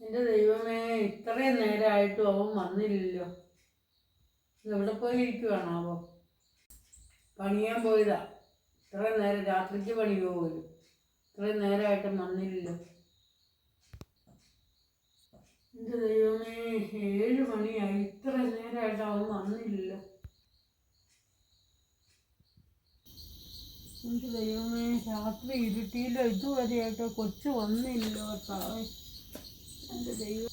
എന്റെ ദൈവമേ ഇത്രയും നേരമായിട്ടും അവൻ വന്നില്ലല്ലോ. എവിടെ പോയി ഇരിക്കുവാണ് അവ പണിയാൻ പോയതാ. ഇത്രയും നേരം രാത്രിക്ക് പണി പോകുമല്ലോ ഇത്രയും നേരമായിട്ടും വന്നില്ലല്ലോ. എന്റെ ദൈവമേ ഏഴ് മണിയായി ഇത്രയും നേരമായിട്ട് അവൻ വന്നില്ലല്ലോ എന്റെ ദൈവമേ രാത്രി ഇരുട്ടിയില്ലോ ഇതുവരെയായിട്ടോ കൊച്ചു വന്നില്ലല്ലോ താഴെ ദൈവം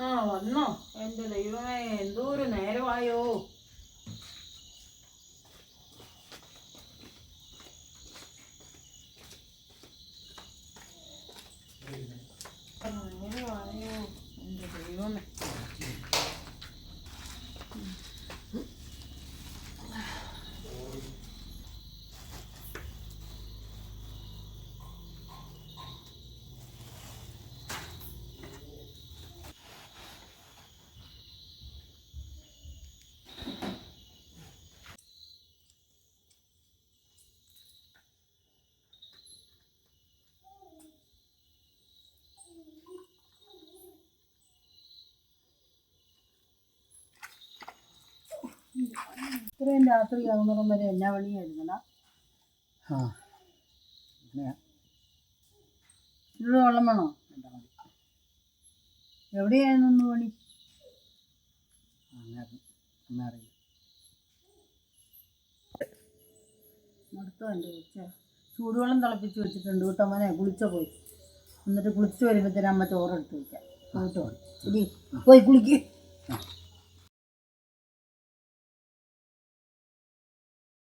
ആ വന്നോ. എന്റെ ദൈവമേ എന്തോരു നേരമായോ? നേരമായോ എന്റെ ദൈവമേ ഇത്രയും രാത്രി ആകുന്നിടം വരെ എന്നാ പണിയായിരുന്നടാ ആ ഇവിടെ വെള്ളം വേണോ? എവിടെയായിരുന്നു പണി? മടുത്തോ എന്റെ ചൂടുവെള്ളം തിളപ്പിച്ച് വെച്ചിട്ടുണ്ട് കേട്ടോ മോനെ കുളിച്ച പോയി. എന്നിട്ട് കുളിച്ച് വരുമ്പോഴത്തേനും അമ്മ ചോറെടുത്ത് വയ്ക്കാം കേട്ടോ? പോയി കുളിക്ക്.